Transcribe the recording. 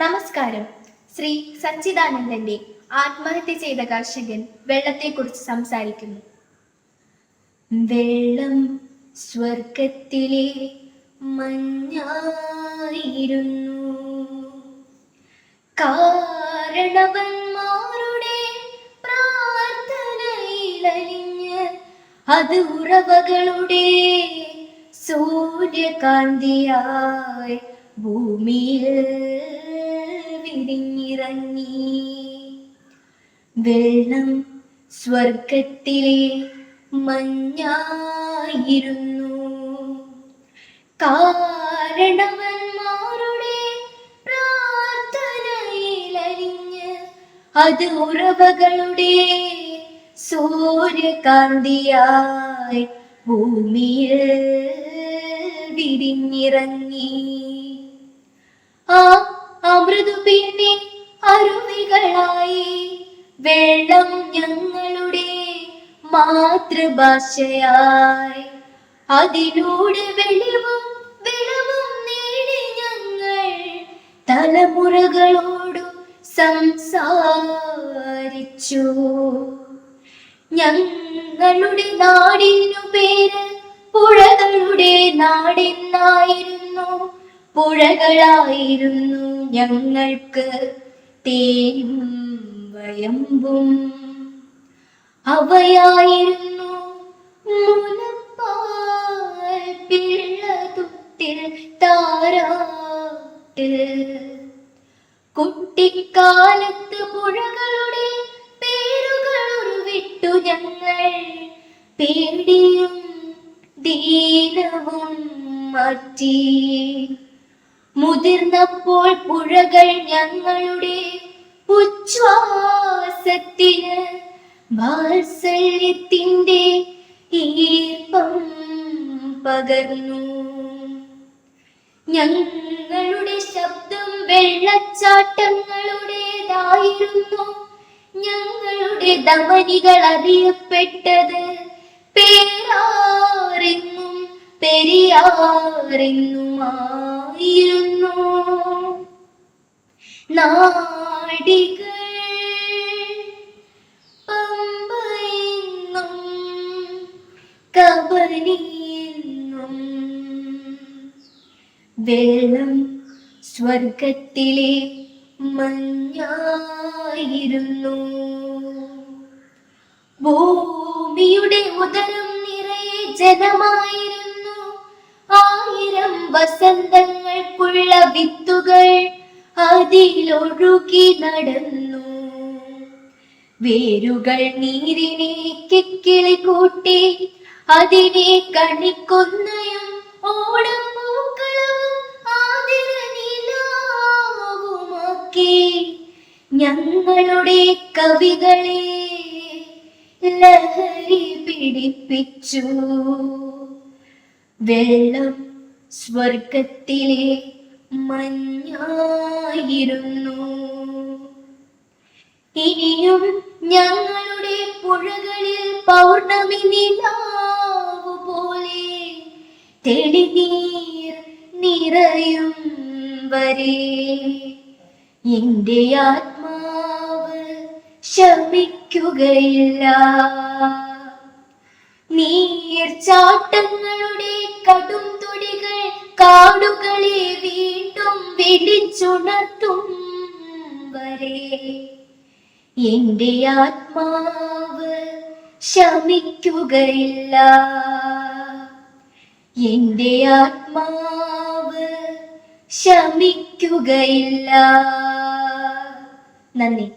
നമസ്കാരം. ശ്രീ സച്ചിദാനന്ദന്റെ ആത്മഹത്യ ചെയ്ത കർഷകൻ വെള്ളത്തെക്കുറിച്ച് സംസാരിക്കുന്നു. വെള്ളം സ്വർഗത്തിലെ മഞ്ഞായിരുന്നു കാരണവന്മാരുടെ പ്രാർത്ഥനയിലലിഞ്ഞ് അത് ഉറവകളുടെ സൂര്യകാന്തിയായി ഭൂമിയിൽ വിരിഞ്ഞിറങ്ങി വെള്ളം സ്വർഗത്തിലെ മഞ്ഞായിരുന്നു. കാരണവന്മാരുടെ പ്രാർത്ഥനയിലരിഞ്ഞ് അത് ഉറവകളുടെ സൂര്യകാന്തിയായി ഭൂമിയിൽ വിരിഞ്ഞിറങ്ങി. ആ പിന്നെ അരുവികളായി. വെള്ളം ഞങ്ങളുടെ മാതൃഭാഷയായി. അതിലൂടെ വെളിവും വിളവും നേടി ഞങ്ങൾ തലമുറകളോടു സംസാരിച്ചു. ഞങ്ങളുടെ നാടിനു പേര് പുഴകളുടെ നാടെന്നായിരുന്നു. പുഴകളായിരുന്നു ഞങ്ങൾക്ക് തേനും വയമ്പും. അവയായിരുന്നു മുലപ്പാൽ താരാട്ട്. കുട്ടിക്കാലത്ത് പുഴകളുടെ പേരുകൾ ഉരുവിട്ടു ഞങ്ങൾ. പേടിയും ദീനവും മാറ്റി. മുതിർന്നപ്പോൾ പുഴകൾ ഞങ്ങളുടെ ഉച്ഛ്വാസത്തിന് വാത്സല്യത്തിന്റെ ഈർപ്പം പകർന്നു. ഞങ്ങളുടെ ശബ്ദം വെള്ളച്ചാട്ടങ്ങളുടേതായിരുന്നു. ഞങ്ങളുടെ ധമനികൾ അറിയപ്പെട്ടത് പേരാറെന്നും പെരിയാറെന്നുമായിരുന്നു നാടികൾ പമ്പയെന്നും കബനിയെന്നും വെള്ളം സ്വർഗത്തിലെ മഞ്ഞായിരുന്നു. ഭൂമിയുടെ ഉദരം നിറയെ ജനമായിരുന്നു ആയിരം വസന്തങ്ങൾക്കുള്ള വിത്തുകൾ അതിലൊഴുകി നടന്നു. വേരുകൾ നീരിനെ കിക്കിളി കൂട്ടി അതിനെ കണിക്കൊന്നയും ഓണം ഞങ്ങളുടെ കവികളെ ലഹരി പിടിപ്പിച്ചു. വെള്ളം സ്വർഗത്തിലെ മഞ്ഞായിരുന്നു. ഇനിയും ഞങ്ങളുടെ പുഴകളിൽ പൗർണമി നിലാവ് പോലെ തെളിനീർ നിറയും വരെ. എന്റെ ആത്മാവ് ശമിക്കുകയില്ല. നീർച്ചാട്ടങ്ങളുടെ കടും തുടികൾ കാടുകളെ വീണ്ടും വിളിച്ചുണർത്തും വരെ. എന്റെ ആത്മാവ് ശമിക്കുകയില്ല. എന്റെ ആത്മാവ് ശമിക്കുകയില്ല. നന്ദി.